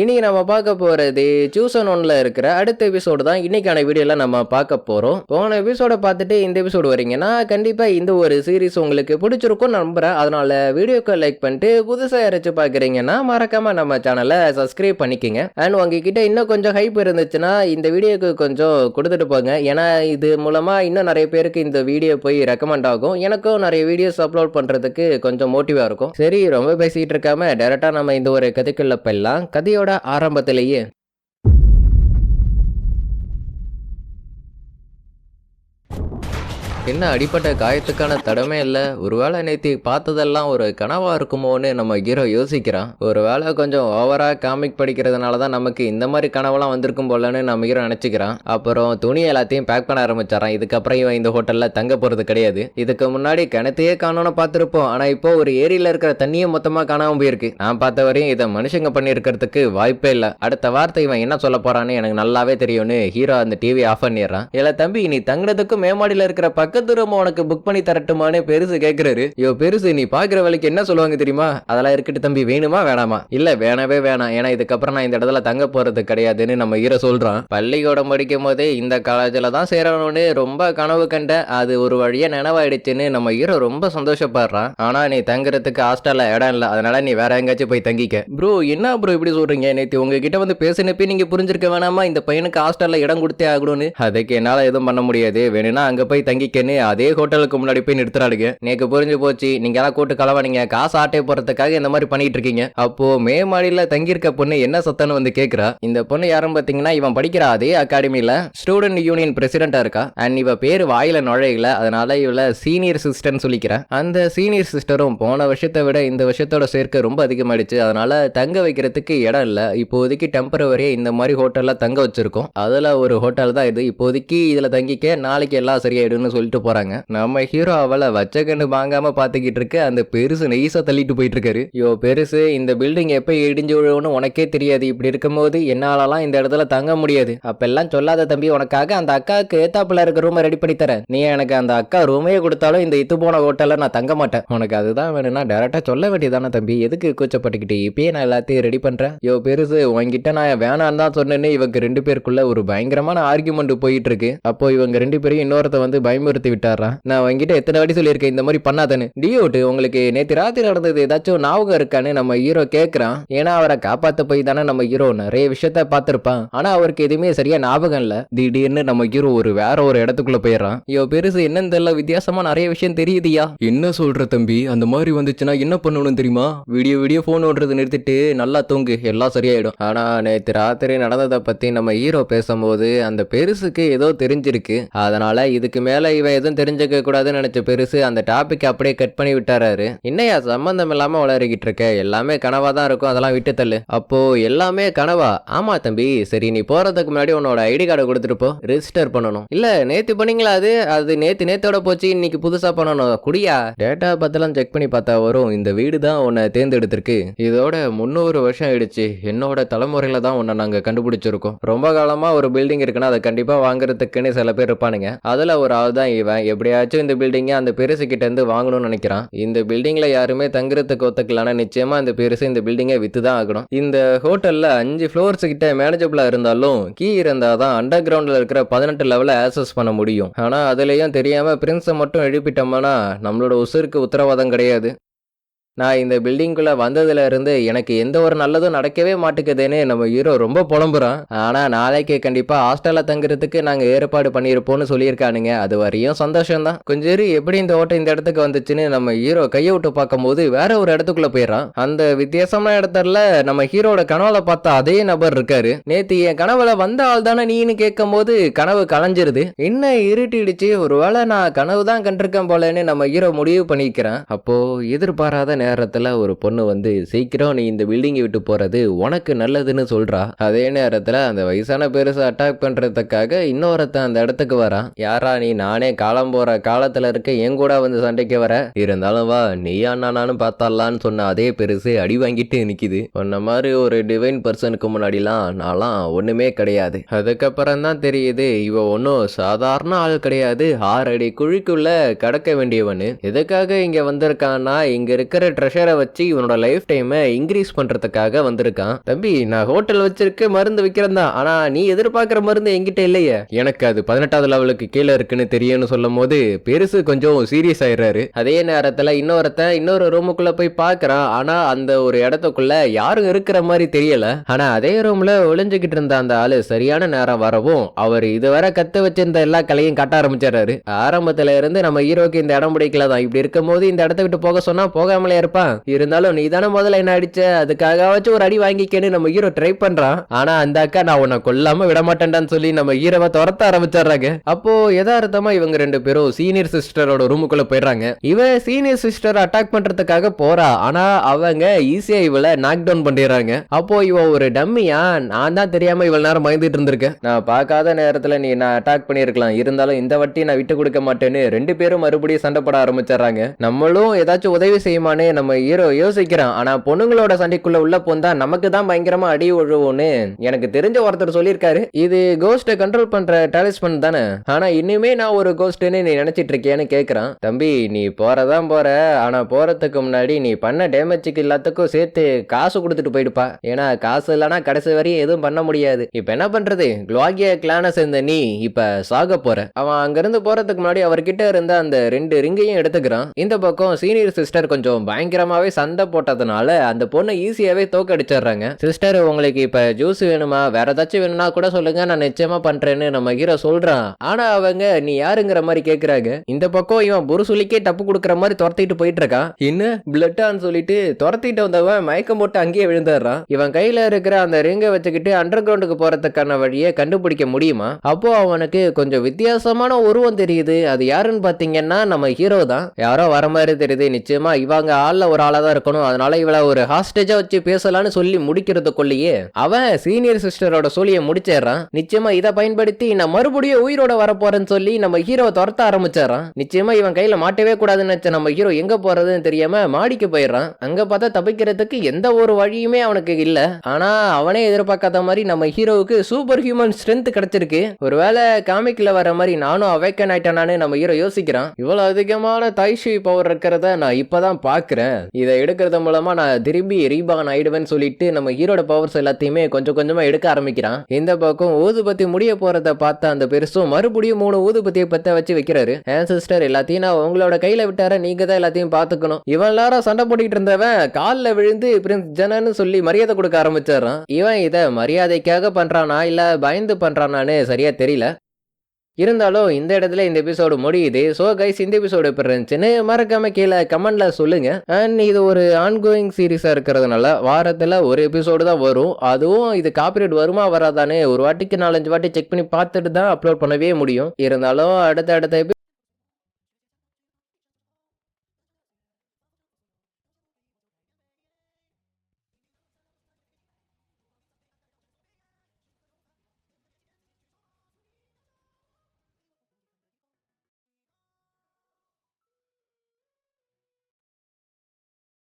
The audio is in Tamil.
இன்றைக்கி நம்ம பார்க்க போகிறது சூசன் ஒன்ல இருக்கிற அடுத்த எபிசோடு தான். இன்றைக்கான வீடியோவில் நம்ம பார்க்க போகிறோம் போன எபிசோடை பார்த்துட்டு இந்த எபிசோடு வரீங்கன்னா கண்டிப்பாக இந்த ஒரு சீரீஸ் உங்களுக்கு பிடிச்சிருக்கும் நம்புகிறேன் அதனால் வீடியோக்கு லைக் பண்ணிட்டு புதுசாக யாராச்சும் பார்க்குறீங்கன்னா மறக்காமல் நம்ம சேனலை சப்ஸ்கிரைப் பண்ணிக்கோங்க. அண்ட் உங்ககிட்ட இன்னும் கொஞ்சம் ஹைப் இருந்துச்சுன்னா இந்த வீடியோக்கு கொஞ்சம் கொடுத்துட்டு போங்க. ஏன்னா இது மூலமாக இன்னும் நிறைய பேருக்கு இந்த வீடியோ போய் ரெக்கமெண்ட் ஆகும். எனக்கும் நிறைய வீடியோஸ் அப்லோட் பண்ணுறதுக்கு கொஞ்சம் மோட்டிவாக இருக்கும். சரி ரொம்ப பேசிகிட்டு இருக்காம டேரெக்டாக நம்ம இந்த ஒரு கதைக்குள்ள போயிடலாம். கதையோட ஆரம்பத்திலேயே என்ன அடிப்பட்ட காயத்துக்கான தடமே இல்லை. ஒருவேளை நேத்தி பார்த்ததெல்லாம் ஒரு கனவா இருக்குமோன்னு நம்ம ஹீரோ யோசிக்கிறான். ஒருவேளை கொஞ்சம் ஓவரா காமிக் படிக்கிறதுனால தான் நமக்கு இந்த மாதிரி கனவுலாம் வந்திருக்கும் போலன்னு நம்ம ஹீரோ நினச்சிக்கிறான். அப்புறம் துணி எல்லாத்தையும் பேக் பண்ண ஆரம்பிச்சாரான் இதுக்கப்புறம் இவன் இந்த ஹோட்டலில் தங்க போகிறது கிடையாது. இதுக்கு முன்னாடி கிணத்தையே காணோன்னு பார்த்துருப்போம். ஆனால் இப்போ ஒரு ஏரியில் இருக்கிற தண்ணியை மொத்தமாக காணாமல் போயிருக்கு. நான் பார்த்த வரையும் இதை மனுஷங்க பண்ணியிருக்கிறதுக்கு வாய்ப்பே இல்லை. அடுத்த வார்த்தை இவன் என்ன சொல்ல போறான்னு எனக்கு நல்லாவே தெரியும்னு ஹீரோ அந்த டிவி ஆஃப் பண்ணிடுறான். இல்ல தம்பி நீ தங்குறதுக்கு மேமாடியில் இருக்கிற பக்கத்து ரூம் உனக்கு புக் பண்ணி தரட்டுமான்னு பெருசு கேக்குறாரு. ஐயோ பெருசு நீ பாக்குற வேலைக்கு என்ன சொல்லுவாங்க தெரியுமா? அதெல்லாம் இருக்கட்டு தம்பி வேணுமா வேணாமா? இல்ல வேணவே வேணாம். ஏன்னா இதுக்கப்புறம் நான் இந்த இடத்துல தங்க போறது கிடையாதுன்னு நம்ம ஈர சொல்றான். பள்ளிக்கூடம் படிக்கும் போதே இந்த காலேஜில் தான் சேரணும்னு ரொம்ப கனவு கண்ட அது ஒரு வழியா நினைவாயிடுச்சுன்னு நம்ம ஹீரோ ரொம்ப சந்தோஷப்படுறான். ஆனா நீ தங்குறதுக்கு ஹாஸ்டல்ல இடம் இல்லை. அதனால நீ வேற எங்கேயாச்சும் போய் தங்கிக்க. ப்ரோ என்ன ப்ரோ இப்படி சொல்றீங்க? நேற்று உங்ககிட்ட வந்து பேசினப்பே நீங்க புரிஞ்சிருக்க வேணாமா? இந்த பையனுக்கு ஹாஸ்டல்ல இடம் கொடுத்தே ஆகணும்னு. அதுக்கு என்னால எதுவும் பண்ண முடியாது. வேணும்னா அங்க போய் தங்கிக்க அப்படின்னு அதே ஹோட்டலுக்கு முன்னாடி போய் நிறுத்துறாளுங்க. நேக்கு புரிஞ்சு போச்சு. நீங்க எல்லாம் கூட்டு கலவானீங்க. காசு ஆட்டை போறதுக்காக இந்த மாதிரி பண்ணிட்டு இருக்கீங்க. அப்போ மே மாடியில தங்கியிருக்க பொண்ணு என்ன சத்தம்னு வந்து கேக்குறா. இந்த பொண்ணு யாரும் பாத்தீங்கன்னா இவன் படிக்கிற அதே அகாடமியில ஸ்டூடெண்ட் யூனியன் பிரசிடென்டா இருக்கா. அண்ட் இவ பேர் வாயில நுழையல. அதனால இவள சீனியர் சிஸ்டர்னு சொல்லிக்கிறேன் அந்த சீனியர் சிஸ்டரும் போன வருஷத்தை விட இந்த வருஷத்தோட சேர்க்கை ரொம்ப அதிகமாயிடுச்சு. அதனால தங்க வைக்கிறதுக்கு இடம் இல்ல. இப்போதைக்கு டெம்பரவரியா இந்த மாதிரி ஹோட்டல்ல தங்க வச்சிருக்கோம். அதுல ஒரு ஹோட்டல் தான் இது. இப்போதைக்கு இதுல தங்கிக்க நாளைக்கு எல்லாம் சரியாயிடும்னு சொல்லிட்டு போறாங்க. நம்ம ஹீரோ அவளை வச்ச கண்ணு வாங்காம பாத்துக்கிட்டு இருக்க அந்த பெருசு நெய்ஸா தள்ளிட்டு போயிட்டு இருக்காரு. யோ பெருசு இந்த பில்டிங் எப்ப இடிஞ்சு விழுவும்னு உனக்கே தெரியாது. இப்படி இருக்கும்போது என்னாலலாம் இந்த இடத்துல தங்க முடியாது. அப்பெல்லாம் சொல்லாத தம்பி உனக்காக அந்த அக்காவுக்கு ஏத்தாப்புல இருக்க ரூமை ரெடி பண்ணி தரேன். நீ எனக்கு அந்த அக்கா ரூமையே கொடுத்தாலும் இந்த இத்து போன ஹோட்டல்ல நான் தங்க மாட்டேன். உனக்கு அதுதான் வேணும்னா டேரக்டா சொல்ல வேண்டியதானே தம்பி. எதுக்கு கூச்சப்பட்டுக்கிட்டு இப்பயே நான் எல்லாத்தையும் ரெடி பண்றேன்? யோ பெருசு உன்கிட்ட நான் வேணான்னு தான் சொன்னேன்னு இவங்க ரெண்டு பேருக்குள்ள ஒரு பயங்கரமான ஆர்குமெண்ட் போயிட்டு இருக்கு. அப்போ இவங்க ரெண்டு பேரையும் இன்னொருத்த வந்து பயமுறுத்தி விட்டாரான் நான் உங்ககிட்ட எத்தனை வாட்டி சொல்லியிருக்கேன் இந்த மாதிரி பண்ணாதேன்னு. டியோட்டு உங்களுக்கு நேற்று ராத்திரி நடந்தது ஏதாச்சும் ஞாபகம் இருக்கான்னு நம்ம ஹீரோ கேட்கறான் ஏன்னா அவரை காப்பாத்த போய் தானே நம்ம ஹீரோ நிறைய விஷயத்த பார்த்திருப்பான். ஆனா அவருக்கு எதுவுமே சரியா ஞாபகம் இல்ல. திடீர்னு நம்ம ஹீரோ ஒரு வேற ஒரு இடத்துக்குள்ள போயிடுறான். ஐயோ பெருசு என்னன்னு தெரியல வித்தியாசமா நிறைய விஷயம் தெரியுதியா? என்ன சொல்ற தம்பி அந்த மாதிரி வந்துச்சுன்னா என்ன பண்ணணும் தெரியுமா? வீடியோ வீடியோ போன் ஓடுறது நிறுத்திட்டு நல்லா தூங்கு எல்லாம் சரியாயிடும். ஆனா நேற்று ராத்திரி நடந்ததை பத்தி நம்ம ஹீரோ பேசும்போது அந்த பெருசுக்கு ஏதோ தெரிஞ்சிருக்கு. அதனால இதுக்கு மேல இவன் எதுவும் தெரிஞ்சுக்க கூடாதுன்னு நினைச்ச பெருசு அந்த டாபிக் அப்படியே கட் பண்ணி விட்டாராரு என்னையா சம்பந்தம் இல்லாம வளரிக்கிட்டு இருக்க? எல்லாமே கனவா தான் இருக்கும். அதெல்லாம் விட்டு தள்ளு. அப்போ எல்லாமே கனவா? ஆமா தம்பி. சரி நீ போறதுக்கு முன்னாடி உன்னோட ஐடி கார்டை கொடுத்துட்டு போ. ரெஜிஸ்டர் பண்ணணும். இல்ல நேத்து பண்ணீங்களா அது? அது நேத்து நேத்தோட போச்சு. இன்னைக்கு புதுசா பண்ணணும். குடியா? டேட்டா பத்தெல்லாம் செக் பண்ணி பார்த்தா வரும். இந்த வீடு தான் உன்னை தேர்ந்தெடுத்திருக்கு. இதோட முந்நூறு வருஷம் ஆயிடுச்சு. என்னோட தலைமுறையில தான் உன்னை நாங்க கண்டுபிடிச்சிருக்கோம். ரொம்ப காலமா ஒரு பில்டிங் இருக்குன்னா அதை கண்டிப்பா வாங்குறதுக்குன்னு சில பேர் இருப்பானுங்க. அதுல ஒரு ஆள் தான் இவன் எப்படியாச்சும் இந்த பில்டிங்கை அந்த பெருசு கிட்ட இருந்து வாங்கணும்னு நினைக்கிறான். இந்த பில்டிங்ல யாருமே தங்குறதுக்கு ஒத்துக்கலாம்னா நிச்சயமா இந்த பெருசு இந்த பில்டிங்கை வித்து தான் ஆகணும். இந்த ஹோட்டல்ல அஞ்சு ஃப்ளோர்ஸ் கிட்ட மேனேஜபிளா இருந்தாலும் கீ இருந்தாதான் அண்டர் கிரவுண்ட்ல இருக்கிற பதினெட்டு லெவல ஆக்சஸ் பண்ண முடியும். ஆனா அதுலயும் தெரியாம பிரின்ஸை மட்டும் எழுப்பிட்டோம்னா நம்மளோட உசுருக்கு உத்தரவாதம் கிடையாது. நான் இந்த பில்டிங்குள்ளே வந்ததுலேருந்து எனக்கு எந்த ஒரு நல்லதும் நடக்கவே மாட்டேங்குதுன்னு நம்ம ஹீரோ ரொம்ப புலம்புறான். ஆனால் நாளைக்கு கண்டிப்பாக ஹாஸ்டலில் தங்குறதுக்கு நாங்கள் ஏற்பாடு பண்ணியிருப்போம்னு சொல்லியிருக்கானுங்க. அது வரையும் சந்தோஷம் தான் கொஞ்சம் இரு, எப்படி இந்த ஓட்டம் இந்த இடத்துக்கு வந்துச்சுன்னு நம்ம ஹீரோ கையை விட்டு பார்க்கும்போது வேற ஒரு இடத்துக்குள்ள போயிடறான். அந்த வித்தியாசமான இடத்துல நம்ம ஹீரோட கனவுல பார்த்த அதே நபர் இருக்காரு. நேத்து என் கனவுல வந்த ஆள் தானே நீன்னு கேட்கும் போது கனவு கலைஞ்சிருது. என்ன இருட்டிடுச்சு? ஒருவேளை நான் கனவு தான் கண்டிருக்கேன் போலன்னு நம்ம ஹீரோ முடிவு பண்ணிக்கிறேன் அப்போ எதிர்பாராத நேரத்துல ஒரு பொண்ணு வந்து சீக்கிரம் நீ இந்த பில்டிங்கை விட்டு போறது உனக்கு நல்லதுன்னு சொல்றா. அதே நேரத்துல அந்த வயசான பெருசை அட்டாக் பண்றதுக்காக இன்னொருத்தன் அந்த இடத்துக்கு வரான். யாரா நீ? நானே காலம் போற காலத்துல இருக்க. என் கூட வந்து சண்டைக்கு வர. இருந்தாலும் வா நீயா நானும் பார்த்தாலான்னு சொன்ன அதே பெருசு அடி வாங்கிட்டு நிக்குது. உன்ன மாதிரி ஒரு டிவைன் பர்சனுக்கு முன்னாடிலாம் நான்லாம் ஒண்ணுமே கிடையாது. அதுக்கப்புறம் தான் தெரியுது இவ ஒன்றும் சாதாரண ஆள் கிடையாது. ஆறு அடி குழிக்குள்ள கடக்க வேண்டியவனு. எதுக்காக இங்க வந்திருக்கான்னா இங்க இருக்கிற ட்ரெஷரை வச்சு இவனோட லைஃப் டைமை இன்க்ரீஸ் பண்றதுக்காக வந்திருக்கான். தம்பி நான் ஹோட்டல் வச்சிருக்க மருந்து விற்கிறேன் தான். ஆனா நீ எதிர்பார்க்குற மருந்து என்கிட்ட இல்லையே. எனக்கு அது பதினெட்டாவது லெவலுக்கு கீழே இருக்குன்னு தெரியும்னு சொல்லும் போது பெருசு கொஞ்சம் சீரியஸ் ஆயிடுறாரு. அதே நேரத்தில் இன்னொருத்தன் இன்னொரு ரூமுக்குள்ளே போய் பார்க்குறான். ஆனா அந்த ஒரு இடத்துக்குள்ள யாரும் இருக்கிற மாதிரி தெரியல. ஆனா அதே ரூம்ல ஒளிஞ்சுக்கிட்டு இருந்த அந்த ஆளு சரியான நேரம் வரவும் அவர் இதுவரை கத்து வச்சிருந்த எல்லா கலையும் கட்ட ஆரம்பிச்சிடுறாரு. ஆரம்பத்துல இருந்து நம்ம ஹீரோக்கு இந்த இடம் பிடிக்கல தான். இப்படி இருக்கும் போது இந்த இடத்த விட்டு போக சொன்னால் போகாமலே இருப்பான் இருந்தாலும் நீ தானே முதல்ல என்ன அடிச்ச? அதுக்காகவாச்சும் ஒரு அடி வாங்கிக்கேன்னு நம்ம ஹீரோ ட்ரை பண்றான். ஆனா அந்த அக்கா நான் உன்னை கொல்லாம விட மாட்டேன்டான்னு சொல்லி நம்ம ஹீரோவை துரத்த ஆரம்பிச்சிடுறாங்க. அப்போ எதார்த்தமா இவங்க ரெண்டு பேரும் சீனியர் சிஸ்டரோட ரூமுக்குள்ள போயிடுறாங்க. இவன் சீனியர் சிஸ்டர் அட்டாக் பண்றதுக்காக போறா. ஆனா அவங்க ஈஸியா இவளை நாக் டவுன் பண்ணிடுறாங்க. அப்போ இவ ஒரு டம்மியா நான் தான் தெரியாம இவ்வளவு நேரம் பயந்துட்டு இருந்திருக்கேன். நான் பார்க்காத நேரத்துல நீ நான் அட்டாக் பண்ணிருக்கலாம் இருந்தாலும் இந்த வட்டி நான் விட்டு கொடுக்க மாட்டேன்னு ரெண்டு பேரும் மறுபடியும் சண்டை போட ஆரம்பிச்சிடுறாங்க. நம்மளும் ஏதாச்சும் உதவி செய்யுமான்னு நம்ம ஹீரோ யோசிக்கிறான். ஆனா பொண்ணுங்களோட சண்டைக்குள்ள உள்ள போந்தா நமக்கு தான் பயங்கரமா அடி விழுவோன்னு எனக்கு தெரிஞ்ச ஒருத்தர் சொல்லியிருக்காரு. இது கோஸ்ட்டை கண்ட்ரோல் பண்ற டாலிஸ்மன் தானே? ஆனா இன்னுமே நான் ஒரு கோஸ்ட்னு நீ நினைச்சிட்டு இருக்கியான்னு கேக்குறான். தம்பி நீ போறதான் போற. ஆனா போறதுக்கு முன்னாடி நீ பண்ண டேமேஜுக்கு எல்லாத்துக்கும் சேர்த்து காசு கொடுத்துட்டு போயிடுப்பா. ஏன்னா காசு இல்லைன்னா கடைசி வரையும் எதுவும் பண்ண முடியாது. இப்ப என்ன பண்றது? குளாகிய கிளான சேர்ந்த நீ இப்ப சாக போற. அவன் அங்கிருந்து போறதுக்கு முன்னாடி அவர்கிட்ட இருந்த அந்த ரெண்டு ரிங்கையும் எடுத்துக்கிறான். இந்த பக்கம் சீனியர் சிஸ்டர் கொஞ்சம் பயங்கரமாவே சண்டை போட்டதுனால அந்த பொண்ணை ஈஸியாவே தோக்கடிச்சிடுறாங்க. சிஸ்டர் உங்களுக்கு இப்ப ஜூஸ் வேணுமா? வேற ஏதாச்சும் வேணும்னா கூட சொல்லுங்க. நான் நிச்சயமா பண்றேன்னு நம்ம ஹீரோ சொல்றான். ஆனா அவங்க நீ யாருங்கிற மாதிரி கேக்குறாங்க? இந்த பக்கம் இவன் புருசுலிக்கே டப்பு கொடுக்குற மாதிரி துரத்திட்டு போயிட்டு இருக்கான் என்ன பிளட்டான்னு சொல்லிட்டு துரத்திட்டு வந்தவன் மயக்கம் போட்டு அங்கேயே விழுந்துடுறான். இவன் கையில இருக்கிற அந்த ரிங்கை வச்சுக்கிட்டு அண்டர் கிரவுண்டுக்கு போறதுக்கான வழியை கண்டுபிடிக்க முடியுமா? அப்போ அவனுக்கு கொஞ்சம் வித்தியாசமான உருவம் தெரியுது. அது யாருன்னு பாத்தீங்கன்னா நம்ம ஹீரோ தான். யாரோ வர மாதிரி தெரியுது. நிச்சயமா இவங்க ஆள்ல ஒரு ஆளா தான் இருக்கணும். அதனால இவளை ஒரு ஹாஸ்டேஜா வச்சு பேசலாம்னு சொல்லி முடிக்கிறதுக்குள்ளேயே அவன் சீனியர் சிஸ்டரோட சொல்லிய முடிச்சிடுறான். நிச்சயமா இதை பயன்படுத்தி நான் மறுபடியும் உயிரோட வரப்போறேன்னு சொல்லி நம்ம ஹீரோ துரத்த ஆரம்பிச்சிடறான். நிச்சயமா இவன் கையில மாட்டவே கூடாதுன்னு நினைச்ச நம்ம ஹீரோ எங்க போறதுன்னு தெரியாம மாடிக்கு போயிடுறான். அங்க பார்த்தா தப்பிக்கிறதுக்கு எந்த ஒரு வழியுமே அவனுக்கு இல்ல. ஆனா அவனே எதிர்பார்க்காத மாதிரி நம்ம ஹீரோவுக்கு சூப்பர் ஹியூமன் ஸ்ட்ரென்த் கிடைச்சிருக்கு. ஒருவேளை காமிக்ல வர மாதிரி நானும் அவேக்கன் ஆயிட்டானு நம்ம ஹீரோ யோசிக்கிறான். இவ்வளவு அதிகமான தைஷி பவர் இருக்கிறத நான் இப்பதான் பாக்குறேன் இதை எடுக்கிறது மூலமா நான் திரும்பி ரீபான் ஆயிடுவேன்னு சொல்லிட்டு நம்ம ஹீரோட பவர்ஸ் எல்லாத்தையுமே கொஞ்சம் கொஞ்சமா எடுக்க ஆரம்பிக்கிறான். இந்த பக்கம் ஊதுபத்தி முடிய போறத பார்த்த அந்த பெருசும் மறுபடியும் மூணு ஊதுபத்தியை பத்த வச்சு வைக்கிறாரு. என் சிஸ்டர் எல்லாத்தையும் நான் உங்களோட கையில விட்டார நீங்க தான் எல்லாத்தையும் பாத்துக்கணும் இவன் நேரம் சண்டை போட்டுக்கிட்டு இருந்தவன் காலில் விழுந்து பிரின்ஸ் ஜனன்னு சொல்லி மரியாதை கொடுக்க ஆரம்பிச்சிடுறான். இவன் இதை மரியாதைக்காக பண்றானா இல்ல பயந்து பண்றானான்னு சரியா தெரியல. இருந்தாலும் இந்த இடத்துல இந்த எபிசோடு முடியுது. ஸோ கைஸ் இந்த எபிசோடு எப்படி இருந்துச்சுன்னு மறக்காம கீழே கமெண்ட்ல சொல்லுங்க. அண்ட் இது ஒரு ஆன்கோயிங் சீரீஸா இருக்கிறதுனால வாரத்தில் ஒரு எபிசோடு தான் வரும். அதுவும் இது காப்பிரைட் வருமா வராதானே ஒரு வாட்டிக்கு நாலஞ்சு வாட்டி செக் பண்ணி பார்த்துட்டு தான் அப்லோட் பண்ணவே முடியும். இருந்தாலும் அடுத்த அடுத்த